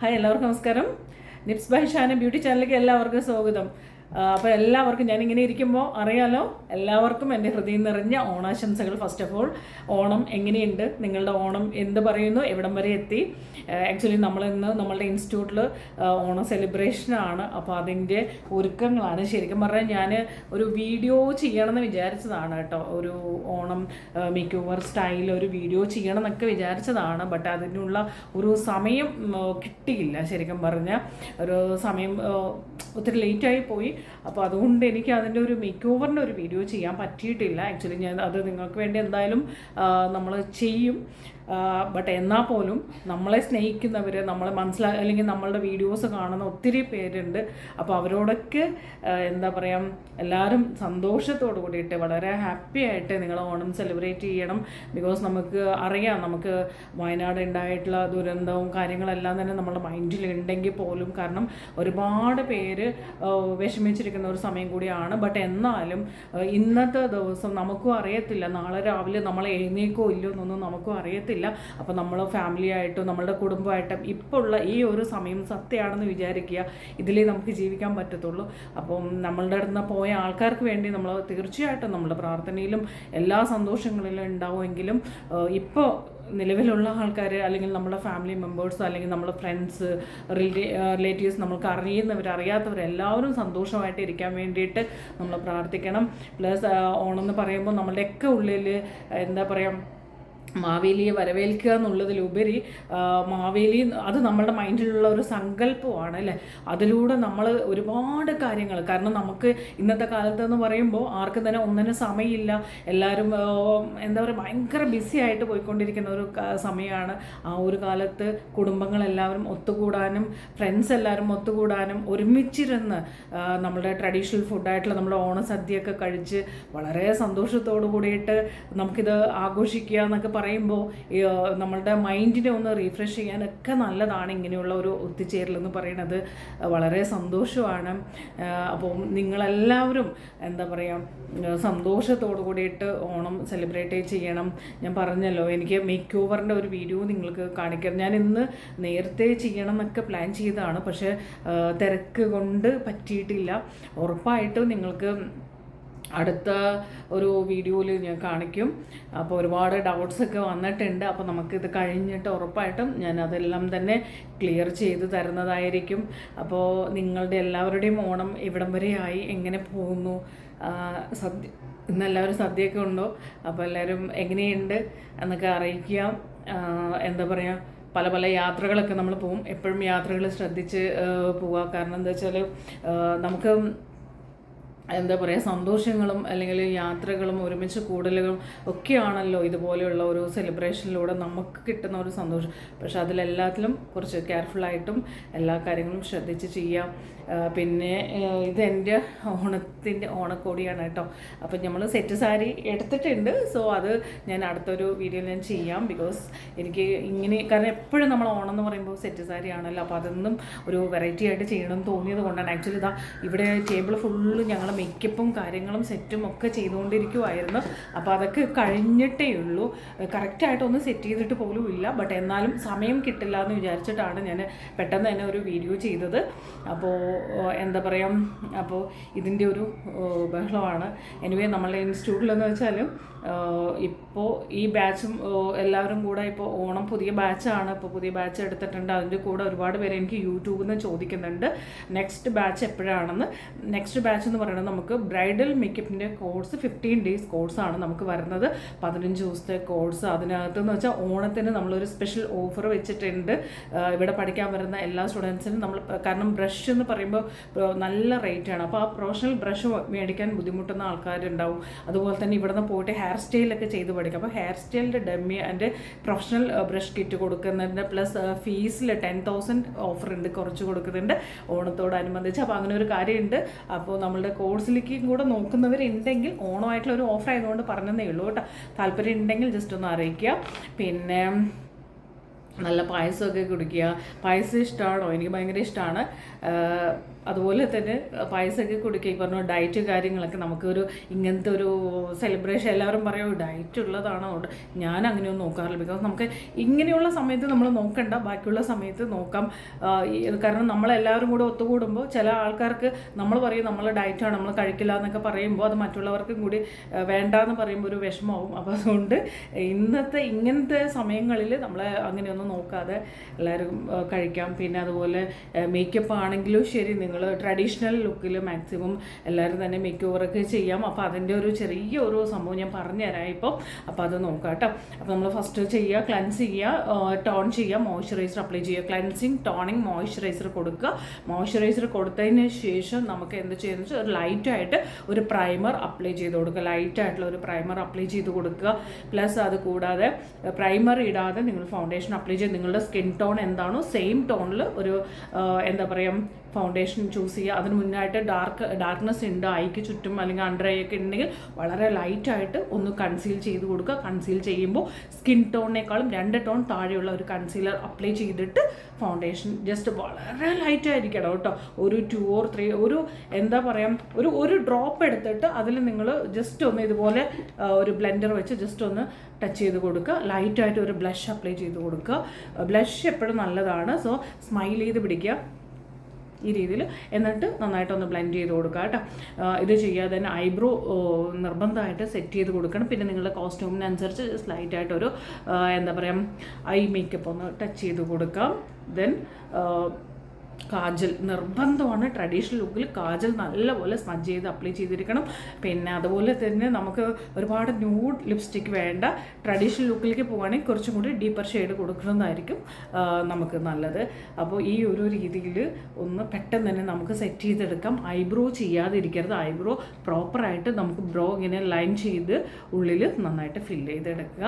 Hi എല്ലാവർക്കും നമസ്കാരം. Nips by Shana beauty ചാനലിലേക്ക് എല്ലാവർക്കും സ്വാഗതം. അപ്പോൾ എല്ലാവർക്കും ഞാനിങ്ങനെ ഇരിക്കുമ്പോൾ അറിയാലോ എല്ലാവർക്കും എന്റെ ഹൃദയം നിറഞ്ഞ ഓണാശംസകൾ ഫസ്റ്റ് ഓഫ് ഓൾ ഓണം എങ്ങനെയുണ്ട്? നിങ്ങളുടെ ഓണം എന്ത് പറയുന്നു? എവിടം വരെ എത്തി? ആക്ച്വലി നമ്മളിന്ന് നമ്മളുടെ ഇൻസ്റ്റിറ്റ്യൂട്ടിൽ ഓണം സെലിബ്രേഷനാണ് അപ്പോൾ അതിന്റെ ഒരുക്കങ്ങളാണ്. ശരിക്കും പറഞ്ഞാൽ ഞാൻ ഒരു വീഡിയോ ചെയ്യണമെന്ന് വിചാരിച്ചതാണ് കേട്ടോ. ഒരു ഓണം മേക്ക് ഓവർ സ്റ്റൈൽ ഒരു വീഡിയോ ചെയ്യണം എന്നൊക്കെ വിചാരിച്ചതാണ്. ബട്ട് അതിനുള്ള ഒരു സമയം കിട്ടിയില്ല. ശരിക്കും പറഞ്ഞാൽ ഒരു സമയം ഒത്തിരി ലേറ്റായി പോയി. അപ്പോൾ അതുകൊണ്ട് എനിക്ക് അതിന്റെ ഒരു മേക്ക് ഓവറിന്റെ ഒരു വീഡിയോ ചെയ്യാൻ പറ്റിയിട്ടില്ല. ആക്ച്വലി ഞാൻ അത് നിങ്ങൾക്ക് വേണ്ടി എന്തായാലും നമ്മൾ ചെയ്യും. ബട്ട് എന്നാൽ പോലും നമ്മളെ സ്നേഹിക്കുന്നവർ നമ്മളെ മനസ്സിലാ അല്ലെങ്കിൽ നമ്മളുടെ വീഡിയോസ് കാണുന്ന ഒത്തിരി പേരുണ്ട്. അപ്പോൾ അവരോടൊക്കെ എന്താ പറയുക എല്ലാവരും സന്തോഷത്തോട് കൂടിയിട്ട് വളരെ ഹാപ്പി ആയിട്ട് നിങ്ങൾ ഓണം സെലിബ്രേറ്റ് ചെയ്യണം. ബിക്കോസ് നമുക്ക് അറിയാം നമുക്ക് വയനാട് ഉണ്ടായിട്ടുള്ള ദുരന്തവും കാര്യങ്ങളെല്ലാം തന്നെ നമ്മുടെ മൈൻഡിൽ ഉണ്ടെങ്കിൽ പോലും കാരണം ഒരുപാട് പേര് വിഷമിച്ചിരിക്കുന്ന ഒരു സമയം കൂടിയാണ്. ബട്ട് എന്നാലും ഇന്നത്തെ ദിവസം നമുക്കും അറിയത്തില്ല നാളെ രാവിലെ നമ്മൾ എഴുന്നേക്കോ ഇല്ലയോ എന്നൊന്നും നമുക്കും അറിയത്തില്ല. അപ്പോൾ നമ്മൾ ഫാമിലി ആയിട്ടും നമ്മളുടെ കുടുംബമായിട്ടും ഇപ്പോൾ ഉള്ള ഈ ഒരു സമയം സത്യമാണെന്ന് വിചാരിക്കുക. ഇതിലേ നമുക്ക് ജീവിക്കാൻ പറ്റത്തുള്ളൂ. അപ്പം നമ്മളുടെ അടുത്ത് പോയ ആൾക്കാർക്ക് വേണ്ടി നമ്മൾ തീർച്ചയായിട്ടും നമ്മുടെ പ്രാർത്ഥനയിലും എല്ലാ സന്തോഷങ്ങളിലും ഉണ്ടാവുമെങ്കിലും ഇപ്പോൾ നിലവിലുള്ള ആൾക്കാർ അല്ലെങ്കിൽ നമ്മുടെ ഫാമിലി മെമ്പേഴ്സ് അല്ലെങ്കിൽ നമ്മുടെ ഫ്രണ്ട്സ് റിലേറ്റീവ്സ് നമ്മൾക്ക് അറിയുന്നവർ അറിയാത്തവർ എല്ലാവരും സന്തോഷമായിട്ട് ഇരിക്കാൻ വേണ്ടിയിട്ട് നമ്മൾ പ്രാർത്ഥിക്കണം. പ്ലസ് ഓണം എന്ന് പറയുമ്പോൾ നമ്മളുടെയൊക്കെ ഉള്ളിൽ എന്താ പറയുക മാവേലിയെ വരവേൽക്കുക എന്നുള്ളതിലുപരി മാവേലി അത് നമ്മുടെ മൈൻഡിലുള്ള ഒരു സങ്കല്പമാണ് അല്ലേ? അതിലൂടെ നമ്മൾ ഒരുപാട് കാര്യങ്ങൾ കാരണം നമുക്ക് ഇന്നത്തെ കാലത്ത് എന്ന് പറയുമ്പോൾ ആർക്കും തന്നെ ഒന്നിനും സമയമില്ല. എല്ലാവരും എന്താ പറയുക ഭയങ്കര ബിസി ആയിട്ട് പോയിക്കൊണ്ടിരിക്കുന്ന ഒരു സമയമാണ് ആ ഒരു കാലത്ത് കുടുംബങ്ങളെല്ലാവരും ഒത്തുകൂടാനും ഫ്രണ്ട്സ് എല്ലാവരും ഒത്തുകൂടാനും ഒരുമിച്ചിരുന്ന് നമ്മുടെ ട്രഡീഷണൽ ഫുഡായിട്ടുള്ള നമ്മുടെ ഓണസദ്യയൊക്കെ കഴിച്ച് വളരെ സന്തോഷത്തോടു കൂടിയിട്ട് നമുക്കിത് ആഘോഷിക്കുക എന്നൊക്കെ പറയുമ്പോൾ നമ്മളുടെ മൈൻഡിനെ ഒന്ന് റീഫ്രഷ് ചെയ്യാനൊക്കെ നല്ലതാണ് ഇങ്ങനെയുള്ള ഒരു ഒത്തുചേരൽ എന്ന് പറയുന്നത് വളരെ സന്തോഷമാണ്. അപ്പോൾ നിങ്ങളെല്ലാവരും എന്താ പറയുക സന്തോഷത്തോടു കൂടിയിട്ട് ഓണം സെലിബ്രേറ്റ് ചെയ്യണം. ഞാൻ പറഞ്ഞല്ലോ എനിക്ക് മേക്ക് ഓവറിന്റെ ഒരു വീഡിയോ നിങ്ങൾക്ക് കാണിക്കാം. ഞാൻ ഇന്ന് നേരത്തെ ചെയ്യണം എന്നൊക്കെ പ്ലാൻ ചെയ്തതാണ്. പക്ഷേ തിരക്ക് കൊണ്ട് പറ്റിയിട്ടില്ല. ഉറപ്പായിട്ടും നിങ്ങൾക്ക് അടുത്ത ഒരു വീഡിയോയിൽ ഞാൻ കാണിക്കും. അപ്പോൾ ഒരുപാട് ഡൗട്ട്സ് ഒക്കെ വന്നിട്ടുണ്ട്. അപ്പോൾ നമുക്കിത് കഴിഞ്ഞിട്ട് ഉറപ്പായിട്ടും ഞാൻ അതെല്ലാം തന്നെ ക്ലിയർ ചെയ്ത് തരുന്നതായിരിക്കും. അപ്പോൾ നിങ്ങളുടെ എല്ലാവരുടെയും ഓണം ഇവിടം ആയി. എങ്ങനെ പോകുന്നു? സദ്യ ഇന്ന് എല്ലാവരും സദ്യയൊക്കെ ഉണ്ടോ? അപ്പോൾ എല്ലാവരും എങ്ങനെയുണ്ട് എന്നൊക്കെ അറിയിക്കുക എന്താ പറയുക പല പല യാത്രകളൊക്കെ നമ്മൾ പോകും. എപ്പോഴും യാത്രകൾ ശ്രദ്ധിച്ച് പോവുക കാരണം എന്താ വെച്ചാൽ നമുക്ക് എന്താ പറയുക സന്തോഷങ്ങളും അല്ലെങ്കിൽ യാത്രകളും ഒരുമിച്ച് കൂടലുകളും ഒക്കെയാണല്ലോ ഇതുപോലെയുള്ള ഒരു സെലിബ്രേഷനിലൂടെ നമുക്ക് കിട്ടുന്ന ഒരു സന്തോഷം. പക്ഷെ അതിലെല്ലാത്തിലും കുറച്ച് കെയർഫുള്ളായിട്ടും എല്ലാ കാര്യങ്ങളും ശ്രദ്ധിച്ച് ചെയ്യാം. പിന്നെ ഇതെന്റെ ഓണത്തിന്റെ ഓണക്കോടിയാണ് കേട്ടോ. അപ്പം നമ്മൾ സെറ്റ് സാരി എടുത്തിട്ടുണ്ട്. സോ അത് ഞാൻ അടുത്തൊരു വീഡിയോ ഞാൻ ചെയ്യാം ബിക്കോസ് എനിക്ക് ഇങ്ങനെ കാരണം എപ്പോഴും നമ്മൾ ഓണം എന്ന് പറയുമ്പോൾ സെറ്റ് സാരി ആണല്ലോ. അപ്പോൾ അതൊന്നും ഒരു വെറൈറ്റി ആയിട്ട് ചെയ്യണം തോന്നിയത് കൊണ്ടാണ്. ആക്ച്വലി ഇതാ ഇവിടെ ടേബിൾ ഫുള്ള് ഞങ്ങൾ മേക്കപ്പും കാര്യങ്ങളും സെറ്റും ഒക്കെ ചെയ്തുകൊണ്ടിരിക്കുമായിരുന്നു അപ്പോൾ അതൊക്കെ കഴിഞ്ഞിട്ടേ ഉള്ളൂ. കറക്റ്റായിട്ടൊന്നും സെറ്റ് ചെയ്തിട്ട് പോലും ഇല്ല. ബട്ട് എന്നാലും സമയം കിട്ടില്ല എന്ന് വിചാരിച്ചിട്ടാണ് ഞാൻ പെട്ടെന്ന് തന്നെ ഒരു വീഡിയോ ചെയ്തത്. അപ്പോൾ എന്താ പറയുക അപ്പോൾ ഇതിന്റെ ഒരു ബഹളമാണ്. എനിവേ നമ്മളുടെ ഇൻസ്റ്റിറ്റ്യൂട്ടിലെന്ന് വെച്ചാൽ ഇപ്പോൾ ഈ ബാച്ചും എല്ലാവരും കൂടെ ഇപ്പോൾ ഓണം പുതിയ ബാച്ചാണ്. ഇപ്പോൾ പുതിയ ബാച്ച് എടുത്തിട്ടുണ്ട്. അതിന്റെ കൂടെ ഒരുപാട് പേര് എനിക്ക് യൂട്യൂബിൽ നിന്ന് ചോദിക്കുന്നുണ്ട്. നെക്സ്റ്റ് ബാച്ച് എപ്പോഴാണെന്ന്. നെക്സ്റ്റ് ബാച്ച് എന്ന് പറയുന്നത് നമുക്ക് ബ്രൈഡൽ മേക്കപ്പിന്റെ കോഴ്സ് ഫിഫ്റ്റീൻ ഡേയ്സ് കോഴ്സാണ് നമുക്ക് വരുന്നത്. പതിനഞ്ച് ദിവസത്തെ കോഴ്സ്. അതിനകത്ത് എന്ന് വെച്ചാൽ ഓണത്തിന് നമ്മളൊരു സ്പെഷ്യൽ ഓഫർ വെച്ചിട്ടുണ്ട്. ഇവിടെ പഠിക്കാൻ വരുന്ന എല്ലാ സ്റ്റുഡൻസിനും നമ്മൾ കാരണം ബ്രഷ് എന്ന് പറയുമ്പോൾ ആ, നല്ല റേറ്റാണ് അപ്പോൾ ആ പ്രൊഫഷണൽ ബ്രഷ് മേടിക്കാൻ ബുദ്ധിമുട്ടുന്ന ആൾക്കാരുണ്ടാവും. അതുപോലെ തന്നെ ഇവിടുന്ന് പോയിട്ട് ഹെയർ സ്റ്റൈലൊക്കെ ചെയ്ത് പഠിക്കാം. അപ്പോൾ ഹെയർ സ്റ്റൈലിന്റെ ഡമ്മി അതിന്റെ പ്രൊഫഷണൽ ബ്രഷ് കിറ്റ് കൊടുക്കുന്നുണ്ട് പ്ലസ് ഫീസിൽ ടെൻ തൗസൻഡ് ഓഫർ ഉണ്ട് കുറച്ച് കൊടുക്കുന്നുണ്ട് ഓണത്തോടനുബന്ധിച്ച്. അപ്പോൾ അങ്ങനെ ഒരു കാര്യമുണ്ട് അപ്പോൾ നമ്മളുടെ കോഴ്സിലേക്കും കൂടെ നോക്കുന്നവരുണ്ടെങ്കിൽ ഓണമായിട്ടുള്ള ഒരു ഓഫർ ആയതുകൊണ്ട് പറഞ്ഞതേ ഉള്ളൂ കേട്ടോ. താല്പര്യം ഉണ്ടെങ്കിൽ ജസ്റ്റ് ഒന്ന് അറിയിക്കുക. പിന്നെ നല്ല പായസമൊക്കെ കുടിക്കുക. പായസം ഇഷ്ടമാണോ എനിക്ക് ഭയങ്കര ഇഷ്ടമാണ് അതുപോലെ തന്നെ പായസമൊക്കെ കുടിക്കുക. ഈ പറഞ്ഞ ഡയറ്റ് കാര്യങ്ങളൊക്കെ നമുക്കൊരു ഇങ്ങനത്തെ ഒരു സെലിബ്രേഷൻ എല്ലാവരും പറയും ഡയറ്റ് ഉള്ളതാണോ? ഞാൻ അങ്ങനെയൊന്നും നോക്കാറില്ല. ബിക്കോസ് നമുക്ക് ഇങ്ങനെയുള്ള സമയത്ത് നമ്മൾ നോക്കണ്ട. ബാക്കിയുള്ള സമയത്ത് നോക്കാം. കാരണം നമ്മളെല്ലാവരും കൂടെ ഒത്തുകൂടുമ്പോൾ ചില ആൾക്കാർക്ക് നമ്മൾ പറയും നമ്മൾ ഡയറ്റാണ് നമ്മൾ കഴിക്കില്ല എന്നൊക്കെ പറയുമ്പോൾ അത് മറ്റുള്ളവർക്കും കൂടി വേണ്ട എന്ന് പറയുമ്പോൾ ഒരു വിഷമമാവും. അപ്പോൾ അതുകൊണ്ട് ഇന്നത്തെ ഇങ്ങനത്തെ സമയങ്ങളിൽ നമ്മൾ അങ്ങനെയൊന്നും നോക്കാതെ എല്ലാവരും കഴിക്കാം. പിന്നെ അതുപോലെ മേക്കപ്പ് ആണെങ്കിലും ശരി നിങ്ങൾ ട്രഡീഷണൽ ലുക്കിൽ മാക്സിമം എല്ലാവരും തന്നെ മേക്ക് ഓവറൊക്കെ ചെയ്യാം. അപ്പോൾ അതിന്റെ ഒരു ചെറിയ ഒരു സംഭവം ഞാൻ പറഞ്ഞുതരാം ഇപ്പോൾ അപ്പോൾ അത് നോക്കാം കേട്ടോ. അപ്പോൾ നമ്മൾ ഫസ്റ്റ് ചെയ്യുക ക്ലൻസ് ചെയ്യുക ടോൺ ചെയ്യുക മോയ്സ്ചറൈസർ അപ്ലൈ ചെയ്യുക. ക്ലൻസിങ് ടോണിങ് മോയ്സ്ചറൈസർ കൊടുക്കുക. മോയ്സ്ചറൈസർ കൊടുത്തതിന് ശേഷം നമുക്ക് എന്ത് ചെയ്യുന്നത് വെച്ചാൽ ഒരു ലൈറ്റായിട്ട് ഒരു പ്രൈമർ അപ്ലൈ ചെയ്ത് കൊടുക്കുക. ലൈറ്റായിട്ടുള്ള ഒരു പ്രൈമർ അപ്ലൈ ചെയ്ത് കൊടുക്കുക. പ്ലസ് അത് കൂടാതെ പ്രൈമർ ഇടാതെ നിങ്ങൾ ഫൗണ്ടേഷൻ അപ്ലൈ ചെയ്ത് നിങ്ങളുടെ സ്കിൻ ടോൺ എന്താണോ സെയിം ടോണിൽ ഒരു എന്താ പറയുക ഫൗണ്ടേഷൻ ചൂസ് ചെയ്യുക. അതിന് മുന്നായിട്ട് ഡാർക്ക് ഡാർക്ക്നെസ് ഉണ്ട്. ഐക്ക് ചുറ്റും അല്ലെങ്കിൽ അണ്ടർ ഐ ഒക്കെ ഉണ്ടെങ്കിൽ വളരെ ലൈറ്റായിട്ട് ഒന്ന് കൺസീൽ ചെയ്ത് കൊടുക്കുക. കൺസീൽ ചെയ്യുമ്പോൾ സ്കിൻ ടോണിനേക്കാളും രണ്ട് ടോൺ താഴെയുള്ള ഒരു കൺസീലർ അപ്ലൈ ചെയ്തിട്ട് ഫൗണ്ടേഷൻ ജസ്റ്റ് വളരെ ലൈറ്റ് ആയിരിക്കണം കേട്ടോ. ഒരു ടു ഓർ ത്രീ ഒരു എന്താ പറയുക ഒരു ഒരു ഡ്രോപ്പ് എടുത്തിട്ട് അതിൽ നിങ്ങൾ ജസ്റ്റ് ഒന്ന് ഇതുപോലെ ഒരു ബ്ലെൻഡർ വെച്ച് ജസ്റ്റ് ഒന്ന് ടച്ച് ചെയ്ത് കൊടുക്കുക. ലൈറ്റായിട്ട് ഒരു ബ്ലഷ് അപ്ലൈ ചെയ്ത് കൊടുക്കുക. ബ്ലഷ് എപ്പോഴും നല്ലതാണ്. സോ സ്മൈൽ ചെയ്ത് പിടിക്കുക. ഈ രീതിയിൽ എന്നിട്ട് നന്നായിട്ടൊന്ന് ബ്ലെൻഡ് ചെയ്ത് കൊടുക്കുക കേട്ടോ. ഇത് ചെയ്യാതെ തന്നെ ഐബ്രോ നിർബന്ധമായിട്ട് സെറ്റ് ചെയ്ത് കൊടുക്കണം. പിന്നെ നിങ്ങളുടെ കോസ്റ്റ്യൂമിനനുസരിച്ച് സ്ലൈറ്റായിട്ടൊരു എന്താ പറയുക ഐ മേക്കപ്പ് ഒന്ന് ടച്ച് ചെയ്ത് കൊടുക്കാം. ദെൻ കാജൽ. നിർബന്ധമാണ് ട്രഡീഷണൽ ലുക്കിൽ കാജൽ നല്ലപോലെ സ്മജ് ചെയ്ത് അപ്ലൈ ചെയ്തിരിക്കണം. പിന്നെ അതുപോലെ തന്നെ നമുക്ക് ഒരുപാട് ന്യൂഡ് ലിപ്സ്റ്റിക് വേണ്ട. ട്രഡീഷണൽ ലുക്കിലേക്ക് പോകുകയാണെങ്കിൽ കുറച്ചും കൂടി ഡീപ്പർ ഷെയ്ഡ് കൊടുക്കുന്നതായിരിക്കും നമുക്ക് നല്ലത്. അപ്പോൾ ഈ ഒരു രീതിയിൽ ഒന്ന് പെട്ടെന്ന് തന്നെ നമുക്ക് സെറ്റ് ചെയ്തെടുക്കാം. ഐബ്രോ ചെയ്യാതിരിക്കരുത്. ഐബ്രോ പ്രോപ്പറായിട്ട് നമുക്ക് ബ്രോ ഇങ്ങനെ ലൈൻ ചെയ്ത് ഉള്ളിൽ നന്നായിട്ട് ഫില്ല് ചെയ്തെടുക്കുക.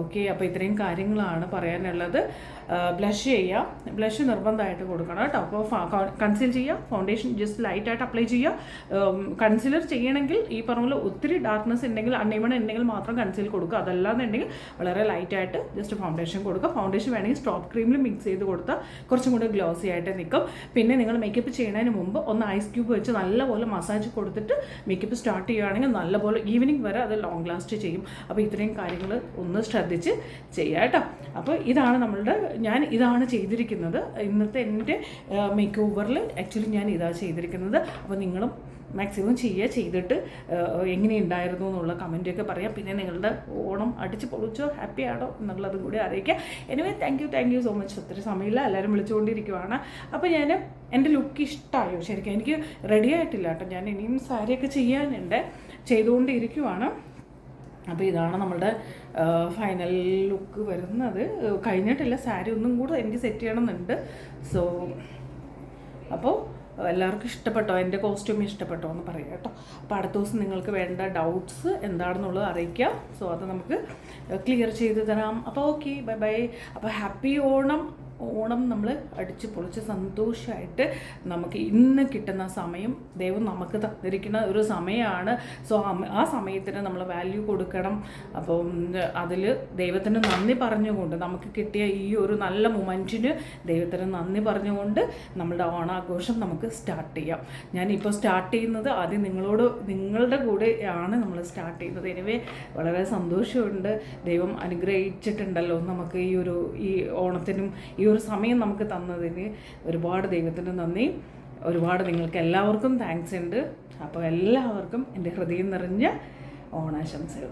ഓക്കെ അപ്പോൾ ഇത്രയും കാര്യങ്ങളാണ് പറയാനുള്ളത്. ബ്ലഷ് ചെയ്യുക. ബ്ലഷ് നിർബന്ധമായിട്ട് കൊടുക്കണം കേട്ടോ. അപ്പോൾ കൺസീൽ ചെയ്യുക. ഫൗണ്ടേഷൻ ജസ്റ്റ് ലൈറ്റായിട്ട് അപ്ലൈ ചെയ്യുക. കൺസീലർ ചെയ്യണമെങ്കിൽ ഈ പറഞ്ഞ പോലെ ഒത്തിരി ഡാർക്ക്നെസ് ഉണ്ടെങ്കിൽ അൺഈവൺ ഉണ്ടെങ്കിൽ മാത്രം കൺസീൽ കൊടുക്കുക. അതല്ലാന്നുണ്ടെങ്കിൽ വളരെ ലൈറ്റായിട്ട് ജസ്റ്റ് ഫൗണ്ടേഷൻ കൊടുക്കുക. ഫൗണ്ടേഷൻ വേണമെങ്കിൽ സ്റ്റോപ്പ് ക്രീമിൽ മിക്സ് ചെയ്ത് കൊടുത്താൽ കുറച്ചും കൂടി ഗ്ലോസി ആയിട്ട് നിൽക്കും. പിന്നെ നിങ്ങൾ മേക്കപ്പ് ചെയ്യുന്നതിന് മുമ്പ് ഒന്ന് ഐസ് ക്യൂബ് വെച്ച് നല്ലപോലെ മസാജ് കൊടുത്തിട്ട് മേക്കപ്പ് സ്റ്റാർട്ട് ചെയ്യുകയാണെങ്കിൽ നല്ലപോലെ ഈവനിങ് വരെ അത് ലോങ് ലാസ്റ്റ് ചെയ്യും. അപ്പോൾ ഇത്രയും കാര്യങ്ങൾ ഒന്ന് ശ്രദ്ധിച്ച് ചെയ്യുക കേട്ടോ. അപ്പോൾ ഇതാണ് നമ്മളുടെ ഞാൻ ഇതാണ് ചെയ്തിരിക്കുന്നത്. ഇന്നത്തെ എന്റെ മേക്ക് ഓവറിൽ ആക്ച്വലി ഞാൻ ഇതാണ് ചെയ്തിരിക്കുന്നത്. അപ്പോൾ നിങ്ങളും മാക്സിമം ചെയ്യുക ചെയ്തിട്ട് എങ്ങനെയുണ്ടായിരുന്നു എന്നുള്ള കമന്റൊക്കെ പറയാം. പിന്നെ നിങ്ങളുടെ ഓണം അടിച്ച് പൊളിച്ചോ ഹാപ്പി ആണോ എന്നുള്ളതും കൂടി അറിയിക്കുക anyway thank you thank you so much ഒത്തിരി സമയമില്ല. എല്ലാവരും വിളിച്ചുകൊണ്ടിരിക്കുവാണ്. അപ്പോൾ ഞാൻ എന്റെ ലുക്ക് ഇഷ്ടമായോ ശരിക്കും എനിക്ക് റെഡി ആയിട്ടില്ല കേട്ടോ. ഞാൻ ഇനിയും സാരിയൊക്കെ ചെയ്യാനുണ്ട്. ചെയ്തുകൊണ്ടിരിക്കുവാണ്. അപ്പോൾ ഇതാണ് നമ്മളുടെ ഫൈനൽ ലുക്ക് വരുന്നത്. കഴിഞ്ഞിട്ടില്ല സാരി ഒന്നും കൂടെ എനിക്ക് സെറ്റ് ചെയ്യണമെന്നുണ്ട്. സോ അപ്പോൾ എല്ലാവർക്കും ഇഷ്ടപ്പെട്ടോ? എന്റെ കോസ്റ്റ്യൂം ഇഷ്ടപ്പെട്ടോ എന്ന് പറയാം കേട്ടോ. അപ്പോൾ അടുത്ത ദിവസം നിങ്ങൾക്ക് വേണ്ട ഡൗട്ട്സ് എന്താണെന്നുള്ളത് അറിയിക്കാം. സോ അത് നമുക്ക് ക്ലിയർ ചെയ്ത് തരാം. അപ്പോൾ ഓക്കെ ബൈ ബൈ അപ്പോൾ ഹാപ്പി ഓണം. ഓണം നമ്മൾ അടിച്ച് പൊളിച്ച് സന്തോഷമായിട്ട് നമുക്ക് ഇന്ന് കിട്ടുന്ന സമയം ദൈവം നമുക്ക് തന്നിരിക്കുന്ന ഒരു സമയമാണ് സോ ആ സമയത്തിന് നമ്മൾ വാല്യൂ കൊടുക്കണം. അപ്പം അതിൽ ദൈവത്തിന് നന്ദി പറഞ്ഞുകൊണ്ട് നമുക്ക് കിട്ടിയ ഈ ഒരു നല്ല മൊമെന്റിന് ദൈവത്തിന് നന്ദി പറഞ്ഞുകൊണ്ട് നമ്മളുടെ ഓണാഘോഷം നമുക്ക് സ്റ്റാർട്ട് ചെയ്യാം. ഞാനിപ്പോൾ സ്റ്റാർട്ട് ചെയ്യുന്നത് ആദ്യം നിങ്ങളോട് നിങ്ങളുടെ കൂടെ ആണ് നമ്മൾ സ്റ്റാർട്ട് ചെയ്യുന്നത്. എനിവേ വളരെ സന്തോഷമുണ്ട്. ദൈവം അനുഗ്രഹിച്ചിട്ടുണ്ടല്ലോ നമുക്ക് ഈ ഒരു ഈ ഓണത്തിനും ഈ ഒരു സമയം നമുക്ക് തന്നതിന് ഒരുപാട് ദൈവത്തിന് നന്ദി. ഒരുപാട് നിങ്ങൾക്ക് എല്ലാവർക്കും താങ്ക്സ് ഉണ്ട്. അപ്പോൾ എല്ലാവർക്കും എന്റെ ഹൃദയം നിറഞ്ഞ ഓണാശംസകൾ.